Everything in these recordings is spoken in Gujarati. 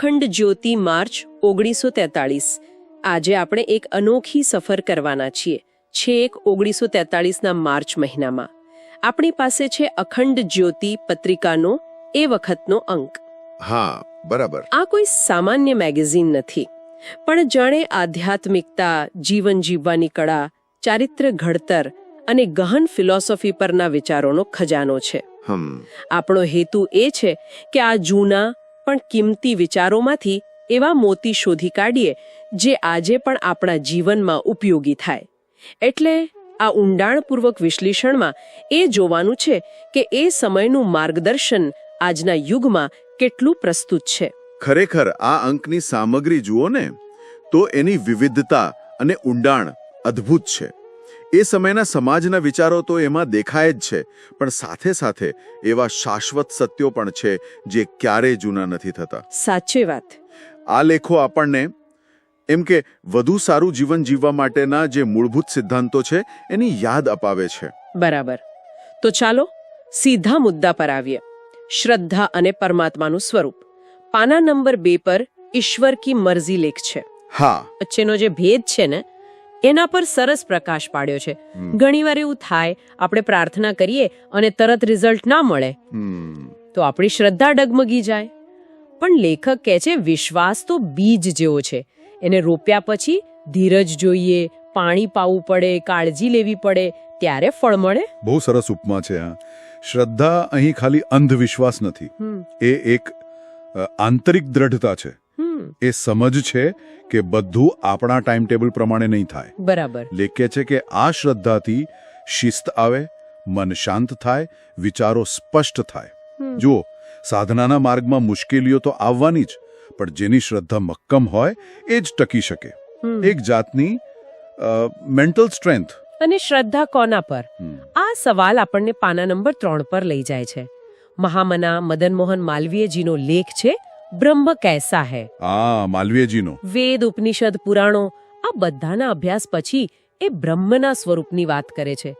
અખંડ જ્યોતિ માર્ચ ઓગણીસો તેતાળીસ. આજે આપણે એક અનોખી સફર કરવાના છીએ. છેક ઓગણીસો તેતાળીસના માર્ચ મહિનામાં. આપણી પાસે છે અખંડ જ્યોતિ પત્રિકાનો એ વખતનો અંક. હા બરાબર. આ કોઈ સામાન્ય મેગેઝિન નથી. પણ જાણે આધ્યાત્મિકતા જીવન જીવવાની કળા ચારિત્ર્ય ઘડતર અને ગહન ફિલોસોફી પરના વિચારોનો ખજાનો છે. હમ. આપણો હેતુ એ છે કે આ જૂના પણ કિંમતી વિચારોમાંથી એવા મોતી શોધી કાઢીએ જે આજે પણ આપણા જીવનમાં ઉપયોગી થાય. એટલે આ ઊંડાણપૂર્વક વિશ્લેષણમાં એ જોવાનું છે કે એ સમયનું માર્ગદર્શન આજના યુગમાં કેટલું પ્રસ્તુત છે. ખરેખર આ અંકની સામગ્રી જુઓ ને, તો એની વિવિધતા અને ઊંડાણ અદ્ભુત છે. એ સમયના સમાજના વિચારો તો એમાં દેખાય જ છે પણ સાથે સાથે એવા શાશ્વત સત્યો પણ છે જે ક્યારેય જૂના નથી થતા. સાચી વાત. આ લેખો આપણને એમ કે વધુ સારું જીવન જીવવા માટેના જે મૂળભૂત સિદ્ધાંતો છે એની યાદ અપાવે છે. બરાબર. તો ચાલો સીધા મુદ્દા પર આવીએ. શ્રદ્ધા અને પરમાત્માનું સ્વરૂપ. પાના નંબર બે પર ઈશ્વર કી મરજી લેખ છે. હા. વચ્ચેનો જે ભેદ છે ને એના પર સરસ પ્રકાશ પાડ્યો છે. ઘણીવાર એવું થાય આપણે પ્રાર્થના કરીએ અને તરત રિઝલ્ટ ના મળે. તો આપણી શ્રદ્ધા ડગમગી જાય. પણ લેખક કહે છે વિશ્વાસ તો બીજ જેવો છે. એને રોપ્યા પછી ધીરજ જોઈએ પાણી પાવું પડે કાળજી લેવી પડે ત્યારે ફળ મળે. બહુ સરસ ઉપમા છે આ. શ્રદ્ધા અહીં ખાલી અંધવિશ્વાસ નથી. એ એક આંતરિક દ્રઢતા છે. એ સમજ છે કે બધું આપણા ટાઈમ ટેબલ પ્રમાણે નહીં થાય. બરાબર. લેખે છે કે આ શ્રદ્ધાથી શિસ્ત આવે મન શાંત થાય વિચારો સ્પષ્ટ થાય. જુઓ સાધનાના માર્ગમાં મુશ્કેલીઓ તો આવવાની જ પણ જેની શ્રદ્ધા મક્કમ હોય એ જ ટકી શકે. એક જાતની મેન્ટલ સ્ટ્રેન્થ અને શ્રદ્ધા કોના પર? આ સવાલ આપણને પાના નંબર ત્રણ પર લઈ જાય છે. મહામના મદન મોહન માલવીયજીનો લેખ છે બ્રહ્મ કૈસા હૈ. આ માલવીયજીનો. વેદ ઉપનિષદ પુરાણો આ બધાના અભ્યાસ પછી એ બ્રહ્મના સ્વરૂપની વાત કરે છે.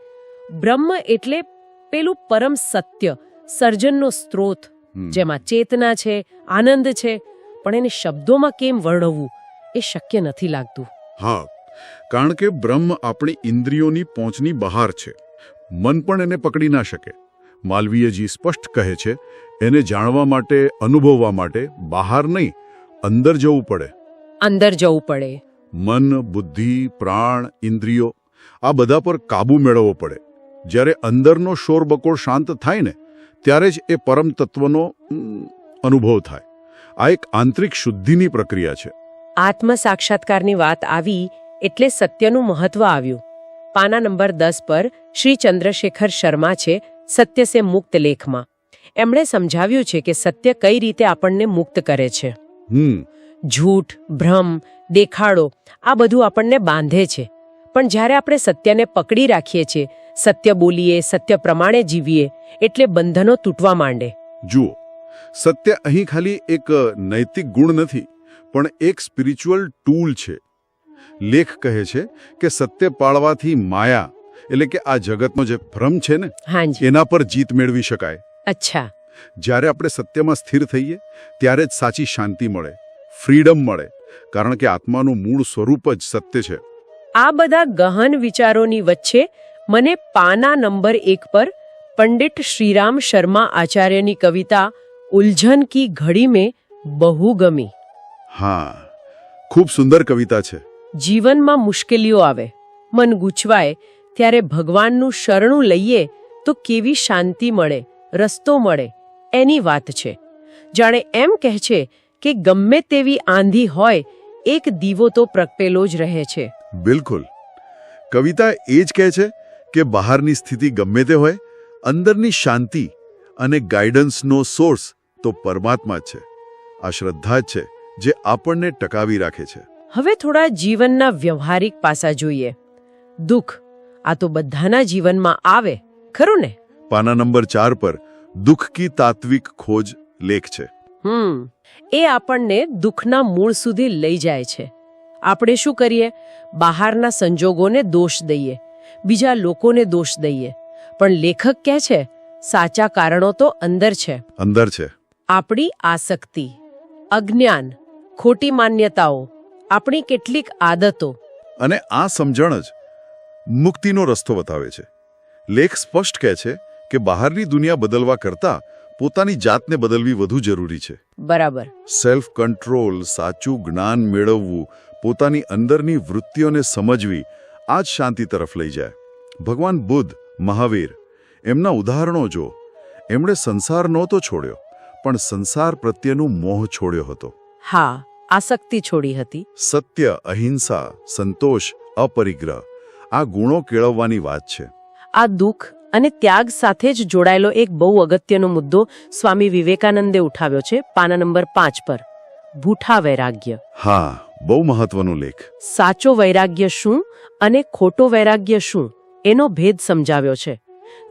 બ્રહ્મ એટલે પેલું પરમ સત્ય સર્જનનો સ્ત્રોત જેમાં ચેતના છે આનંદ છે પણ એને શબ્દોમાં કેમ વર્ણવવું એ શક્ય નથી લાગતું. હા કારણ કે બ્રહ્મ આપણી ઇન્દ્રિયોની પહોંચની બહાર છે. મન પણ એને પકડી ના શકે. માલવીયજી સ્પષ્ટ કહે છે એને જાણવા માટે અનુભવવા માટે બહાર નહીં અંદર જવું પડે. અંદર જવું પડે. મન બુદ્ધિ પ્રાણ ઇન્દ્રિયો આ બધા પર કાબુ મેળવવો પડે. જ્યારે અંદરનો શોરબકોર શાંત થાય ને ત્યારે જ એ પરમ તત્વનો અનુભવ થાય. આ એક આંતરિક શુદ્ધિની પ્રક્રિયા છે. આત્મ સાક્ષાત્કારની વાત આવી એટલે સત્યનું મહત્વ આવ્યું. પાના નંબર દસ પર શ્રી ચંદ્રશેખર શર્મા છે સત્ય સે મુક્ત લેખમાં. એમણે સમજાવ્યું છે કે સત્ય કઈ રીતે આપણને મુક્ત કરે છે. જૂઠ ભ્રમ દેખાડો આ બધું આપણને બાંધે છે. પણ જ્યારે આપણે સત્યને પકડી રાખીએ છીએ સત્ય બોલીએ સત્ય પ્રમાણે જીવીએ એટલે બંધનો તૂટવા માંડે. જુઓ સત્ય અહીં ખાલી એક નૈતિક ગુણ નથી પણ એક સ્પિરિચ્યુઅલ ટૂલ છે. લેખ કહે છે કે સત્ય પાળવાથી માયા એટલે કે આ જગતનો જે ભ્રમ છે ને એના પર જીત મેળવી શકાય. અચ્છા. જ્યારે આપણે સત્યમાં સ્થિર થઈએ ત્યારે જ સાચી શાંતિ મળે ફ્રીડમ મળે કારણ કે આત્માનું મૂળ સ્વરૂપ જ સત્ય છે. આ બધા ગહન વિચારોની વચ્ચે મને પાના નંબર એક પર પંડિત શ્રીરામ શર્મા આચાર્યની કવિતા ઉલઝન કી ઘડી મેં બહુ ગમી. હા ખૂબ સુંદર કવિતા છે. જીવનમાં મુશ્કેલીઓ આવે મન ગૂંચવાય ત્યારે ભગવાનનું શરણું લઈએ તો કેવી શાંતિ મળે રસ્તો મળે એની વાત છે. જાણે એમ કહે છે કે ગમે તેવી આંધી હોય એક દીવો તો પ્રગટેલો જ રહે છે. બિલકુલ. કવિતા એ જ કહે છે કે બહારની સ્થિતિ ગમે તે હોય અંદરની શાંતિ અને ગાઈડન્સનો સોર્સ તો પરમાત્મા જ છે. આ શ્રદ્ધા જ છે જે આપણને ટકાવી રાખે છે. હવે થોડા જીવનના વ્યવહારિક પાસા જોઈએ. દુઃખ આ તો બધાના જીવનમાં આવે ખરું ને? પાના નંબર ચાર પર દુઃખ કી તાત્વિક ખોજ લેખ છે. હમ એ આપણને દુઃખના મૂળ સુધી લઈ જાય છે. આપણે શું કરીએ? બહારના સંજોગોને દોષ દઈએ બીજા લોકોને દોષ દઈએ. પણ લેખક કહે છે સાચા કારણો તો અંદર છે. અંદર છે. આપણી આસક્તિ અજ્ઞાન ખોટી માન્યતાઓ આપણી કેટલીક આદતો. અને આ સમજણ જ મુક્તિનો રસ્તો બતાવે છે. લેખ સ્પષ્ટ કહે છે કે બહારની દુનિયા બદલવા કરતાં પોતાની જાતને બદલવી વધુ જરૂરી છે. બરાબર. સેલ્ફ કંટ્રોલ સાચું જ્ઞાન મેળવવું પોતાની અંદરની વૃત્તિઓને સમજવી આ જ શાંતિ તરફ લઈ જાય. ભગવાન બુદ્ધ મહાવીર એમના ઉદાહરણો જો એમણે સંસાર નહોતો છોડ્યો પણ સંસાર પ્રત્યેનું મોહ છોડ્યો હતો. હા આસક્તિ છોડી હતી. સત્ય અહિંસા સંતોષ અપરિગ્રહ આ ગુણો કેળવવાની વાત છે. આ દુઃખ અને ત્યાગ સાથે જ જોડાયેલો એક બહુ અગત્યનો મુદ્દો સ્વામી વિવેકાનંદે ઉઠાવ્યો છે પાના નંબર પાંચ પર. ભૂઠા વૈરાગ્ય. હા બહુ મહત્વનો લેખ. સાચો વૈરાગ્ય શું અને ખોટો વૈરાગ્ય શું એનો ભેદ સમજાવ્યો છે.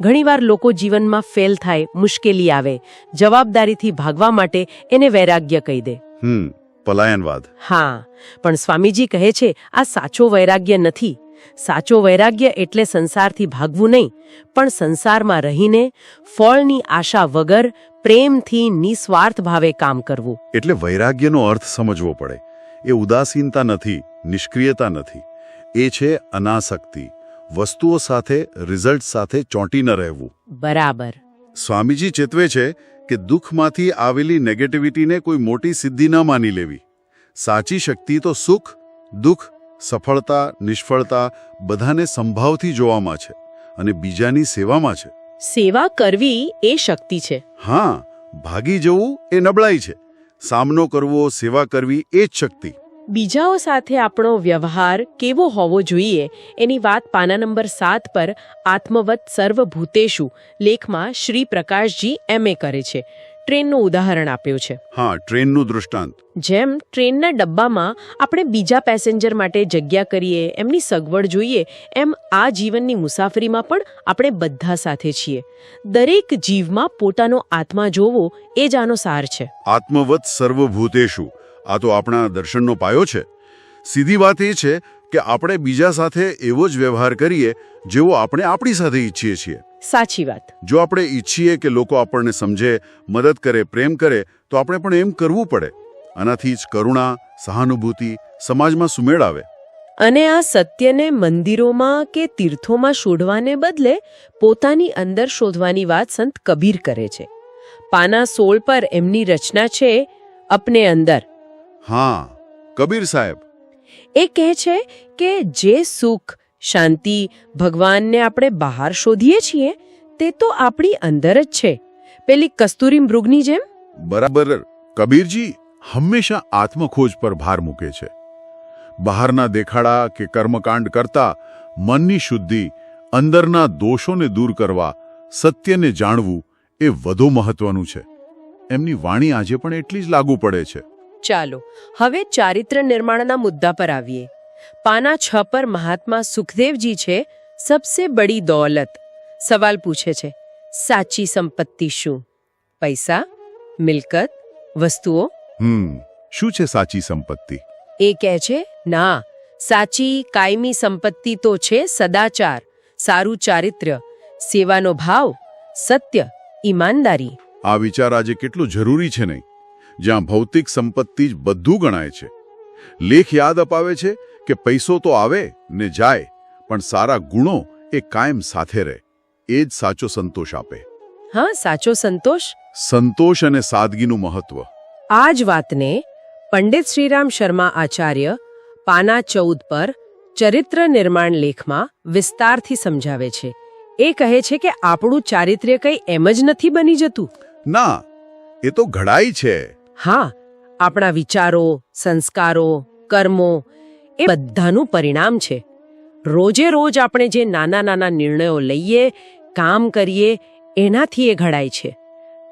ઘણીવાર લોકો જીવનમાં ફેલ થાય મુશ્કેલી આવે જવાબદારીથી ભાગવા માટે એને વૈરાગ્ય કહી દે. હમ પલાયનવાદ. હા પણ સ્વામીજી કહે છે આ સાચો વૈરાગ્ય નથી. સાચો વૈરાગ્ય એટલે સંસારથી ભાગવું નહીં પણ સંસારમાં રહીને ફળની આશા વગર પ્રેમથી નિસ્વાર્થ ભાવે કામ કરવું. એટલે વૈરાગ્યનો અર્થ સમજવો પડે. એ ઉદાસીનતા નથી નિષ્ક્રિયતા નથી. એ છે અનાસક્તિ. વસ્તુઓ સાથે રિઝલ્ટ સાથે ચોંટી ન રહેવું. બરાબર. સ્વામીજી ચેતવે છે કે દુઃખમાંથી આવેલી નેગેટિવિટીને કોઈ મોટી સિદ્ધિ ન માની લેવી. સાચી શક્તિ તો સુખ દુઃખ સફળતા નિષ્ફળતા બધાને સંભાવથી જોવામાં છે અને બીજાની સેવામાં છે. સેવા કરવી એ શક્તિ છે. હા ભાગી જવું એ નબળાઈ છે. સામનો કરવો સેવા કરવી એ જ શક્તિ. બીજાઓ સાથે આપણો વ્યવહાર કેવો હોવો જોઈએ એની વાત પાના નંબર સાત પર આત્મવત સર્વભૂતેશુ લેખમાં શ્રી પ્રકાશજી એમએ કરે છે. ટ્રેનનું ઉદાહરણ આપ્યું છે. હા ટ્રેનનું દૃષ્ટાંત. જેમ ટ્રેનના ડબ્બામાં આપણે બીજા પેસેન્જર માટે જગ્યા કરીએ એમની સગવડ જોઈએ એમ આ જીવનની મુસાફરીમાં પણ આપણે બધા સાથે છીએ. દરેક જીવમાં પોતાનો આત્મા જોવો એ જ આનો સાર છે. આત્મવત સર્વભૂતેશુ આ તો આપણા દર્શનનો પાયો છે. સીધી વાત એ છે કે આપણે બીજા સાથે એવો જ વ્યવહાર કરીએ જેવો આપણે આપણી સાથે ઈચ્છીએ છીએ. સાચી વાત. જો આપણે ઈચ્છીએ કે લોકો આપણને સમજે મદદ કરે પ્રેમ કરે તો આપણે પણ એમ કરવું પડે. આનાથી જ કરુણા સહાનુભૂતિ સમાજમાં સુમેળ આવે. અને આ સત્યને મંદિરોમાં કે તીર્થોમાં શોધવાને બદલે પોતાની અંદર શોધવાની વાત સંત કબીર કરે છે. પાના સોળ પર એમની રચના છે અપને અંદર. હા કબીર સાહેબ એ કહે છે કે જે સુખ, શાંતિ ભગવાનને આપણે બહાર શોધીએ છીએ, તે તો આપણી અંદર જ છે. પેલી કસ્તુરી મૃગની જેમ? બરાબર. કબીરજી હંમેશા આત્મખોજ પર ભાર મૂકે છે. બહારના દેખાડા કે કર્મકાંડ કરતા મનની શુદ્ધિ, અંદરના દોષોને દૂર કરવા, સત્યને જાણવું એ વધુ મહત્વનું છે. એમની વાણી આજે પણ એટલી જ લાગુ પડે છે. ચાલો હવે ચારિત્ર નિર્માણના મુદ્દા પર આવીએ. પાના છ પર મહાત્મા સુખદેવજી છે સબસે બડી દોલત. સવાલ પૂછે છે સાચી સંપત્તિ શું? પૈસા મિલકત વસ્તુઓ? હમ શું છે સાચી સંપત્તિ? એ કહે છે ના સાચી કાયમી સંપત્તિ તો છે સદાચાર સારું ચારિત્ર્ય સેવાનો ભાવ સત્ય ઈમાનદારી. આ વિચાર આજે કેટલું જરૂરી છે નહીં? જ્યાં ભૌતિક સંપત્તિ જ બધું ગણાય છે. લેખ યાદ અપાવે છે કે પૈસો તો આવે ને જાય પણ સારા ગુણો એ કાયમ સાથે રહે. એ જ સાચો સંતોષ આપે. હા સાચો સંતોષ. સંતોષ અને સાદગીનું મહત્વ. આ જ વાતને પંડિત શ્રીરામ શર્મા આચાર્ય પાના ચૌદ પર ચરિત્ર નિર્માણ લેખમાં વિસ્તારથી સમજાવે છે. એ કહે છે કે આપણું ચારિત્ર્ય કંઈ એમ જ નથી બની જતું. ના એ તો ઘડાઈ છે. હા આપણા વિચારો સંસ્કારો કર્મો એ બધાનું પરિણામ છે. રોજે રોજ આપણે જે નાના નાના નિર્ણયો લઈએ કામ કરીએ એનાથી એ ઘડાય છે.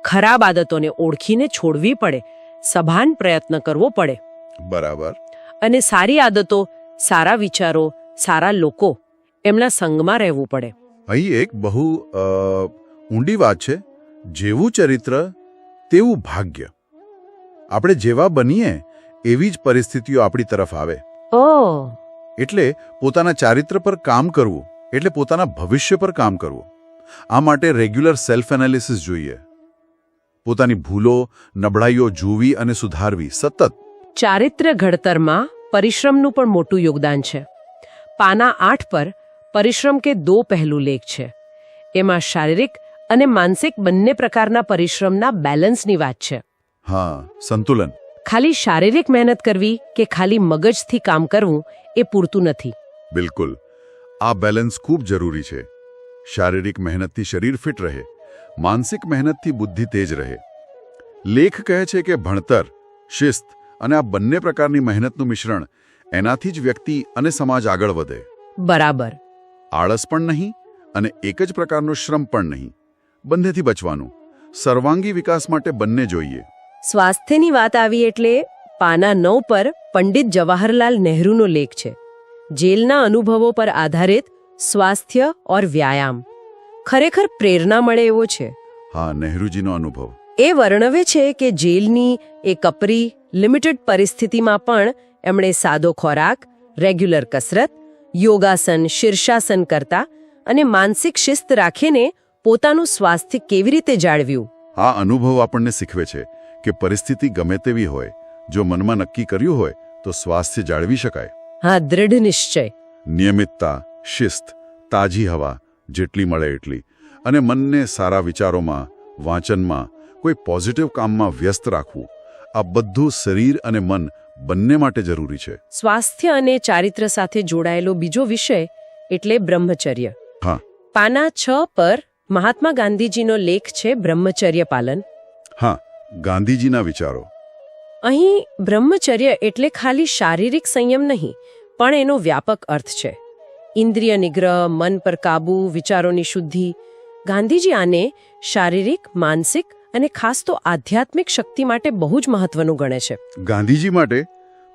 ખરાબ આદતોને ઓળખીને છોડવી પડે સભાન પ્રયત્ન કરવો પડે. બરાબર. અને સારી આદતો સારા વિચારો સારા લોકો એમના સંગમાં રહેવું પડે. અહીં એક બહુ ઊંડી વાત છે. જેવું ચરિત્ર તેવું ભાગ્ય. આપણે જેવા બનીએ એવી જ પરિસ્થિતિઓ આપણી તરફ આવે. ઓ. એટલે પોતાના ચારિત્ર પર કામ કરવું એટલે પોતાના ભવિષ્ય પર કામ કરવું. આ માટે રેગ્યુલર સેલ્ફ એનાલિસિસ જોઈએ. પોતાની ભૂલો નબળાઈઓ જોવી અને સુધારવી સતત. ચારિત્ર્ય ઘડતરમાં પરિશ્રમનું પણ મોટું યોગદાન છે. પાના આઠ પર પરિશ્રમ કે દો પહેલું લેખ છે. એમાં શારીરિક અને માનસિક બંને પ્રકારના પરિશ્રમના બેલેન્સની વાત છે. હા સંતુલન. ખાલી શારીરિક મહેનત કરવી કે ખાલી મગજથી કામ કરવું એ પૂરતું નથી. બિલકુલ. આ બેલેન્સ ખૂબ જરૂરી છે. શારીરિક મહેનતથી શરીર ફિટ રહે. માનસિક મહેનતથી બુદ્ધિ તેજ રહે. લેખ કહે છે કે ભણતર શિસ્ત અને આ બંને પ્રકારની મહેનતનું મિશ્રણ એનાથી જ વ્યક્તિ અને સમાજ આગળ વધે. બરાબર. આળસ પણ નહીં અને એક જ પ્રકારનો શ્રમ પણ નહીં. બંનેથી બચવાનું. સર્વાંગી વિકાસ માટે બંને જોઈએ. સ્વાસ્થ્યની વાત આવી એટલે પાના નવ પર પંડિત જવાહરલાલ નહેરુનો લેખ છે. જેલના અનુભવો પર આધારિત સ્વાસ્થ્ય ઓર વ્યાયામ. ખરેખર પ્રેરણા મળે એવો છે. હા નહેરુજીનો અનુભવ. એ વર્ણવે છે કે જેલની એ કપરી લિમિટેડ પરિસ્થિતિમાં પણ એમણે સાદો ખોરાક રેગ્યુલર કસરત યોગાસન શીર્ષાસન કરતા અને માનસિક શિસ્ત રાખીને પોતાનું સ્વાસ્થ્ય કેવી રીતે જાળવ્યું? આ અનુભવ આપણને શીખવે છે. કે પરિસ્થિતિ ગમે તેવી હોય જો મનમાં નક્કી કર્યું હોય તો સ્વાસ્થ્ય જાળવી શકાય. હા દૃઢ નિશ્ચય. નિયમિતતા શિસ્ત તાજી હવા જેટલી મળે એટલી. અને મનને સારા વિચારોમાં વાંચનમાં કોઈ પોઝિટિવ કામમાં વ્યસ્ત રાખવું. આ બધું શરીર અને મન બંને માટે જરૂરી છે. સ્વાસ્થ્ય અને ચારિત્ર સાથે જોડાયેલો બીજો વિષય એટલે બ્રહ્મચર્ય. હા. પાના છ પર મહાત્મા ગાંધીજીનો લેખ છે બ્રહ્મચર્ય પાલન. હા. ગાંધીજીના વિચારો. અહીં બ્રહ્મચર્ય એટલે ખાલી શારીરિક સંયમ નહીં પણ એનો વ્યાપક અર્થ છે. ઇન્દ્રિય નિગ્રહ મન પર કાબુ વિચારોની શુદ્ધિ. ગાંધીજી આને શારીરિક માનસિક અને ખાસ તો આધ્યાત્મિક શક્તિ માટે બહુ જ મહત્વનું ગણે છે. ગાંધીજી માટે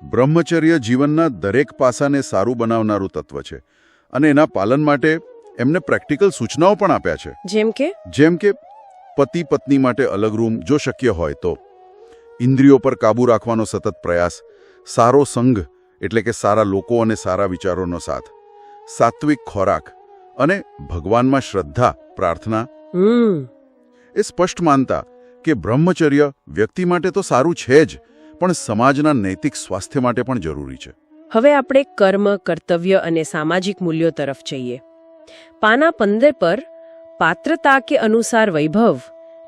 બ્રહ્મચર્ય જીવનના દરેક પાસાને સારું બનાવનારું તત્વ છે અને એના પાલન માટે એમને પ્રેક્ટિકલ સૂચનાઓ પણ આપ્યા છે. જેમ કે? જેમ કે પતિ પત્ની માટે અલગ રૂમ જો શક્ય હોય તો. ઇન્દ્રિયો પર કાબૂ રાખવાનો સતત પ્રયાસ. સારો સંઘ એટલે કે સારા લોકો અને સારા વિચારોનો સાથ. સાત્વિક ખોરાક અને ભગવાનમાં શ્રદ્ધા પ્રાર્થના. એ સ્પષ્ટ માનતા કે બ્રહ્મચર્ય વ્યક્તિ માટે તો સારું છે જ પણ સમાજના નૈતિક સ્વાસ્થ્ય માટે પણ જરૂરી છે. હવે આપણે કર્મ કર્તવ્ય અને સામાજિક મૂલ્યો તરફ જઈએ. પાના પંદર પર પાત્રતા કે અનુસાર વૈભવ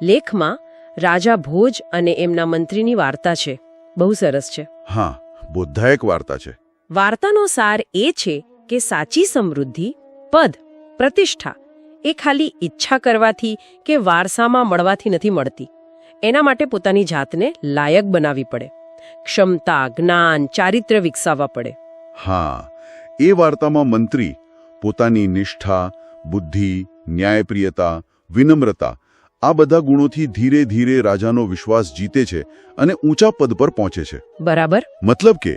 લેખમાં રાજા ભોજ અને એમના મંત્રીની વાર્તા છે. બહુ સરસ છે. હા બુદ્ધાયક વાર્તા છે. વાર્તાનો સાર એ છે કે સાચી સમૃદ્ધિ પદ પ્રતિષ્ઠા એ ખાલી ઈચ્છા કરવાથી કે વારસામાં મળવાથી નથી મળતી. એના માટે પોતાની જાતને લાયક બનાવવી પડે. ક્ષમતા જ્ઞાન ચારિત્ર્ય વિકસાવવા પડે. હા એ વાર્તામાં મંત્રી પોતાની નિષ્ઠા બુદ્ધિ ન્યાયપ્રિયતા વિનમ્રતા આ બધા ગુણોથી ધીરે ધીરે રાજાનો વિશ્વાસ જીતે છે અને ઊંચા પદ પર પહોંચે છે. બરાબર. મતલબ કે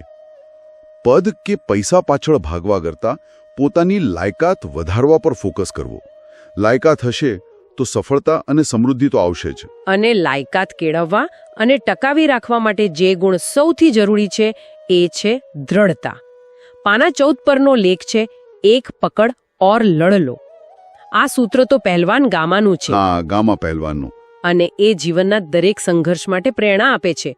પદ કે પૈસા પાછળ ભાગવા કરતાં પોતાની લાયકાત વધારવા પર ફોકસ કરવો. લાયકાત હશે તો સફળતા અને સમૃદ્ધિ તો આવશે જ. અને લાયકાત કેળવવા અને ટકાવી રાખવા માટે જે ગુણ સૌથી જરૂરી છે એ છે દ્રઢતા. પાના ચૌદ પરનો લેખ છે એક પકડ ઓર લડ લો. આ સૂત્ર તો પહેલવાન ગામાનું છે. હા ગામા પહેલવાનનું. અને એ જીવનના દરેક સંઘર્ષ માટે પ્રેરણા આપે છે.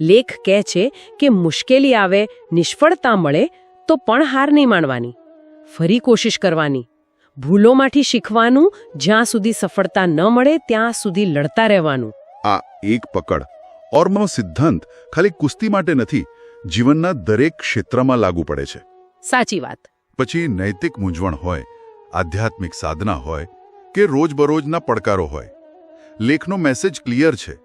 લેખ કહે છે કે મુશ્કેલી આવે નિષ્ફળતા મળે તો પણ હાર નહીં માનવાની ફરી કોશિશ કરવાની. ભૂલોમાંથી શીખવાનું જ્યાં સુધી સફળતા ન મળે ત્યાં સુધી લડતા રહેવાનું. આ એક પકડ. ઓર્મનો સિદ્ધાંત ખાલી કુસ્તી માટે નથી જીવનના દરેક ક્ષેત્રમાં લાગુ પડે છે. સાચી વાત. પછી નૈતિક મૂંઝવણ હોય આધ્યાત્મિક સાધના હોય કે રોજબરોજના પડકારો હોય. લેખનો મેસેજ ક્લિયર છે.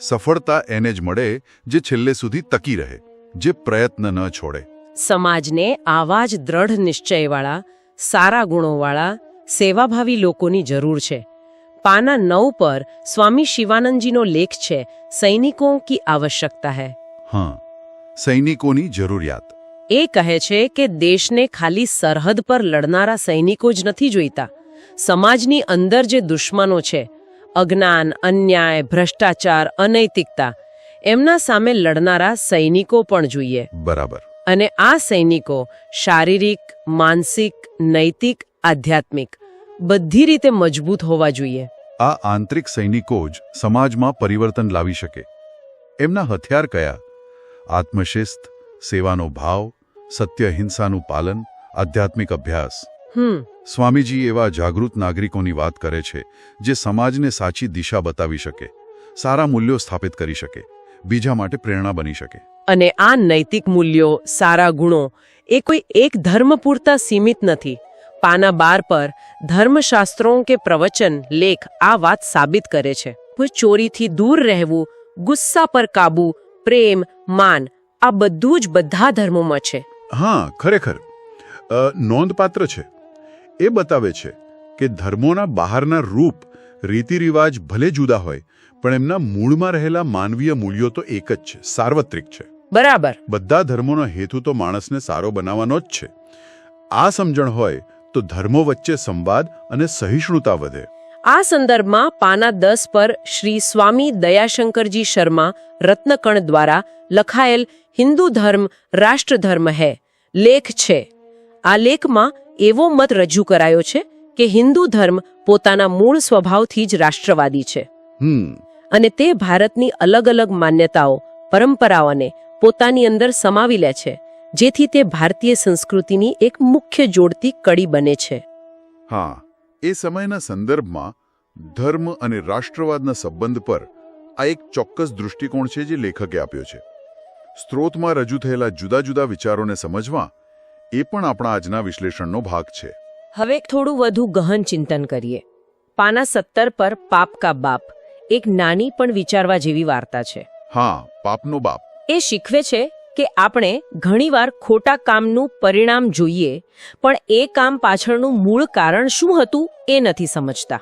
સફળતા એને જ મળે જે છેલ્લે સુધી તકી રહે જે પ્રયત્ન ન છોડે. સમાજને આવા જ દ્રઢ નિશ્ચયવાળા સારા ગુણોવાળા સેવાભાવી લોકોની જરૂર છે. પાના નવ પર સ્વામી શિવાનંદજીનો લેખ છે સૈનિકો કી આવશ્યકતા હૈ. હા સૈનિકોની જરૂરિયાત. એ કહે છે કે દેશને ખાલી સરહદ પર લડનારા સૈનિકો જ નથી જોઈતા. સમાજની અંદર જે દુશ્મનો છે અજ્ઞાન અન્યાય ભ્રષ્ટાચાર અનૈતિકતા એમના સામે લડનારા સૈનિકો પણ જોઈએ. બરાબર. અને આ સૈનિકો શારીરિક માનસિક નૈતિક આધ્યાત્મિક બધી રીતે મજબૂત હોવા જોઈએ. આ આંતરિક સૈનિકો જ સમાજમાં પરિવર્તન લાવી શકે. એમના હથિયાર કયા? આત્મશિસ્ત સેવાનો ભાવ સત્ય હિંસાનું પાલન આધ્યાત્મિક અભ્યાસ. સ્વામીજી એવા જાગૃત નાગરિકોની વાત કરે છે જે સમાજને સાચી દિશા બતાવી શકે સારા મૂલ્યો સ્થાપિત કરી શકે બીજા માટે પ્રેરણા બની શકે. અને આ નૈતિક મૂલ્યો સારા ગુણો એ કોઈ એક ધર્મ પૂરતા સીમિત નથી. પાના બાર પર ધર્મશાસ્ત્રો કે પ્રવચન લેખ આ વાત સાબિત કરે છે. ચોરીથી દૂર રહેવું ગુસ્સા પર કાબુ પ્રેમ માન આ બધું જ બધા ધર્મોમાં છે. હા ખરેખર. નોંધપાત્ર છે. એ બતાવે છે કે ધર્મોના બહારના રૂપ રીતિરિવાજ ભલે જુદા હોય પણ એમના મૂળમાં રહેલા માનવીય મૂલ્યો તો એક જ છે સાર્વત્રિક છે. બરાબર. બધા ધર્મોનો હેતુ તો માણસને સારો બનાવવાનો જ છે. આ સમજણ હોય તો ધર્મો વચ્ચે સંવાદ અને સહિષ્ણુતા વધે. આ સંદર્ભમાં પાના દસ પર શ્રી સ્વામી દયાશંકરજી શર્મા રત્નકણ દ્વારા લખાયેલ હિન્દુ ધર્મ રાષ્ટ્રધર્મ હૈ. લેખ છે. આ લેખમાં એવો મત રજૂ કરાયો છે કે હિન્દુ ધર્મ પોતાના મૂળ સ્વભાવથી જ રાષ્ટ્રવાદી છે. અને તે ભારતની અલગ અલગ માન્યતાઓ પરંપરાઓને પોતાની અંદર સમાવી લે છે જેથી તે ભારતીય સંસ્કૃતિની એક મુખ્ય જોડતી કડી બને છે. હા એ સમયના સંદર્ભમાં ધર્મ અને રાષ્ટ્રવાદના સંબંધ પર આ એક ચોક્કસ દૃષ્ટિકોણ છે જે લેખકે આપ્યો છે. સ્ત્રોતમાં રજૂ થયેલા જુદા જુદા વિચારોને સમજવા એ પણ આપણા આજના વિશ્લેષણનો ભાગ છે. હવે થોડું વધુ ગહન ચિંતન કરીએ. પાના સત્તર પર પાપ કા બાપ એક નાની પણ વિચારવા જેવી વાર્તા છે. હા પાપનો બાપ. એ શીખવે છે કે આપણે ઘણીવાર ખોટા કામનું પરિણામ જોઈએ પણ એ કામ પાછળનું મૂળ કારણ શું હતું એ નથી સમજતા.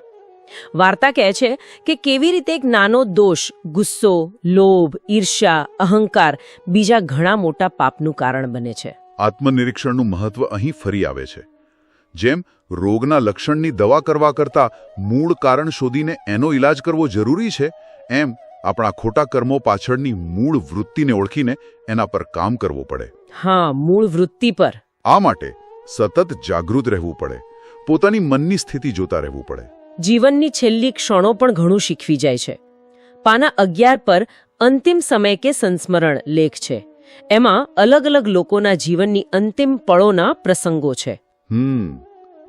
વાર્તા કહે છે કે કેવી રીતે એક નાનો દોષ ગુસ્સો લોભ ઈર્ષ્યા અહંકાર બીજા ઘણા મોટા પાપનું કારણ બને છે. આત્મનિરીક્ષણનું મહત્વ અહીં ફરી આવે છે. જેમ રોગના લક્ષણની દવા કરવા કરતા મૂળ કારણ શોધીને એનો ઈલાજ કરવો જરૂરી છે એમ આપણા ખોટા કર્મો પાછળની મૂળ વૃત્તિને ઓળખીને એના પર કામ કરવું પડે. હા મૂળ વૃત્તિ પર. આ માટે સતત જાગૃત રહેવું પડે. પોતાની મનની સ્થિતિ જોતા રહેવું પડે. જીવનની છેલ્લી ક્ષણો પણ ઘણું શીખવી જાય છે. પાના અગિયાર પર અંતિમ સમય કે સંસ્મરણ લેખ છે. એમાં અલગ અલગ લોકોના જીવનની અંતિમ પળોના પ્રસંગો છે. હમ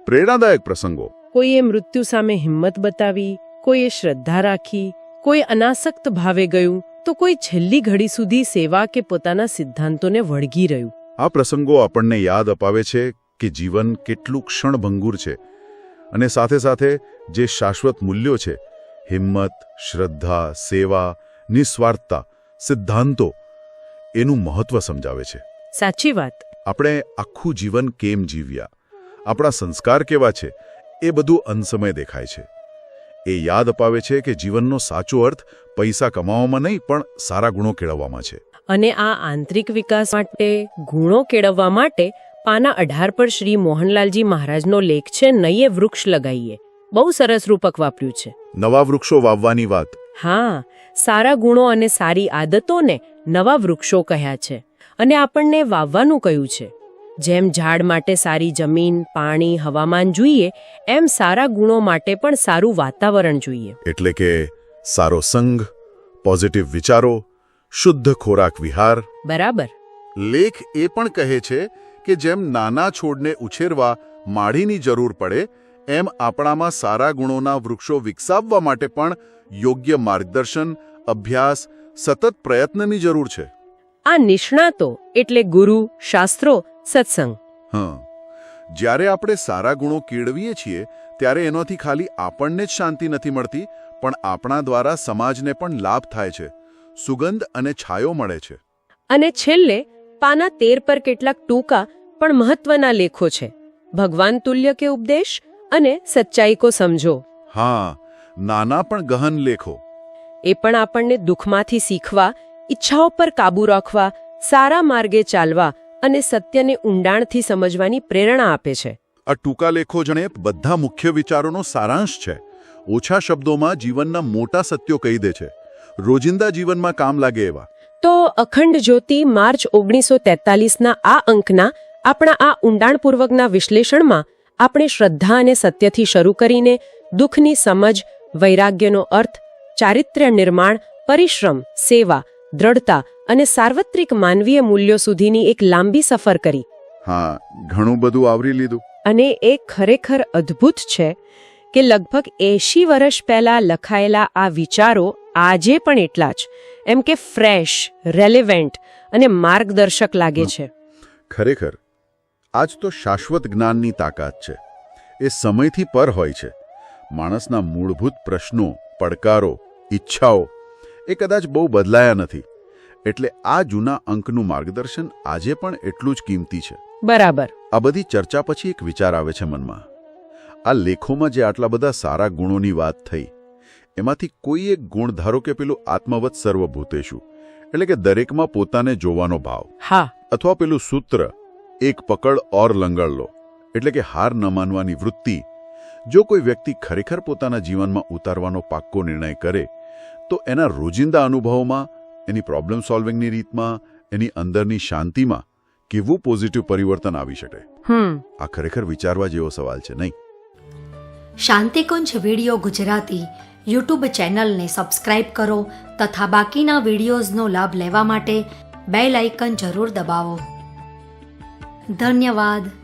પ્રેરણાદાયક પ્રસંગો. કોઈએ મૃત્યુ સામે હિંમત બતાવી કોઈએ શ્રદ્ધા રાખી કોઈ અનાસક્ત ભાવે ગયું તો કોઈ છેલ્લી ઘડી સુધી સેવા કે પોતાના સિદ્ધાંતોને વળગી રહ્યું. આ પ્રસંગો આપણને યાદ અપાવે છે કે જીવન કેટલું ક્ષણભંગુર છે. અને સાથે સાથે જે શાશ્વત મૂલ્યો છે હિંમત શ્રદ્ધા સેવા નિસ્વાર્થતા સિદ્ધાંતો એનું મહત્વ સમજાવે છે. સાચી વાત. આપણે આખું જીવન કેમ જીવ્યા? આપણા સંસ્કાર કેવા છે? એ બધું અનસમય દેખાય છે. એ યાદ અપાવે છે કે જીવનનો સાચો અર્થ પૈસા કમાવામાં નહીં પણ સારા ગુણો કેળવવામાં છે. અને આ આંતરિક વિકાસ માટે ગુણો કેળવવા માટે પાના અઢાર પર શ્રી મોહનલાલજી મહારાજનો લેખ છે નયે વૃક્ષ લગાઈએ. બહુ સરસ રૂપક વાપર્યું છે. નવા વૃક્ષો વાવવાની વાત. હા સારા ગુણો અને સારી આદતોને નવા વૃક્ષો કહ્યા છે અને આપણને વાવવાનું કહ્યું છે. જેમ ઝાડ માટે સારી જમીન પાણી હવામાન જોઈએ એમ સારા ગુણો માટે પણ સારું વાતાવરણ જોઈએ. એટલે કે સારો સંઘ પોઝિટિવ વિચારો શુદ્ધ ખોરાક વિહાર. બરાબર. લેખ એ પણ કહે છે કે જેમ નાના છોડને ઉછેરવા માળીની જરૂર પડે એમ આપણામાં સારા ગુણોના વૃક્ષો વિકસાવવા માટે પણ યોગ્ય માર્ગદર્શન અભ્યાસ સતત પ્રયત્નની જરૂર છે. આ નિષ્ણાતો એટલે ગુરુ શાસ્ત્રો સત્સંગ. હં. જ્યારે આપણે સારા ગુણો કેળવીએ છીએ ત્યારે એનાથી ખાલી આપણને જ શાંતિ નથી મળતી પણ આપણા દ્વારા સમાજને પણ લાભ થાય છે સુગંધ અને છાયો મળે છે. અને છેલ્લે પાના તેર પર કેટલાક ટૂંકા પણ મહત્વના લેખો છે. ભગવાન તુલ્ય કે ઉપદેશ અને સચ્ચાઈ કો સમજો. હા નાના પણ ગહન લેખો. એ પણ આપણને દુઃખમાંથી શીખવા ઈચ્છાઓ પર કાબૂ રાખવા સારા માર્ગે ચાલવા અને સત્યને ઊંડાણથી સમજવાની પ્રેરણા આપે છે. આ ટૂંકા લેખો જણે બધા મુખ્ય વિચારોનો સારાંશ છે. ઓછા શબ્દોમાં જીવનના મોટા સત્યો કહી દે છે. રોજિંદા જીવનમાં કામ લાગે એવા. તો અખંડ જ્યોતિ માર્ચ ઓગણીસો તેતાલીસના આ અંકના આપણા આ ઊંડાણપૂર્વકના વિશ્લેષણમાં આપણે શ્રદ્ધા અને સત્યથી શરૂ કરીને દુઃખની સમજ વૈરાગ્યનો અર્થ ચારિત્ર્ય નિર્માણ પરિશ્રમ સેવા દ્રઢતા અને સાર્વત્રિક માનવીય મૂલ્યો સુધીની એક લાંબી સફર કરી. હા ઘણું બધું આવરી લીધું. અને એ ખરેખર અદ્ભુત છે કે લગભગ એંશી વર્ષ પહેલા લખાયેલા આ વિચારો આજે પણ એટલા જ એમ કે ફ્રેશ રેલેવેન્ટ અને માર્ગદર્શક લાગે છે. ખરેખર આજ તો શાશ્વત જ્ઞાનની તાકાત છે. એ સમયથી પર હોય છે. માણસના મૂળભૂત પ્રશ્નો પડકારો ઈચ્છાઓ એ કદાચ બહુ બદલાયા નથી. એટલે આ જૂના અંકનું માર્ગદર્શન આજે પણ એટલું જ કિંમતી છે. બરાબર. આ બધી ચર્ચા પછી એક વિચાર આવે છે મનમાં. આ લેખોમાં જે આટલા બધા સારા ગુણોની વાત થઈ એમાંથી કોઈ એક ગુણ ધારો કે પેલું આત્મવત સર્વભૂતેશુ એટલે કે દરેકમાં પોતાને જોવાનો ભાવ. હા. અથવા પેલું સૂત્ર એક પકડ ઓર લંગળ લો એટલે કે હાર ન માનવાની વૃત્તિ. જો કોઈ વ્યક્તિ ખરેખર પોતાના જીવનમાં ઉતારવાનો પાક્કો નિર્ણય કરે તો એના રોજિંદા અનુભવોમાં એની પ્રોબ્લેમ સોલ્વિંગની રીતમાં એની અંદરની શાંતિમાં કેવું પોઝિટિવ પરિવર્તન આવી શકે? હમ. આ ખરેખર વિચારવા જેવો સવાલ છે નહીં? શાંતિકુંજ વીડિયો ગુજરાતી યુટ્યુબ ચેનલને સબસ્ક્રાઇબ કરો તથા બાકીના વિડીયોઝનો લાભ લેવા માટે બેલ આઇકન જરૂર દબાવો. ધન્યવાદ.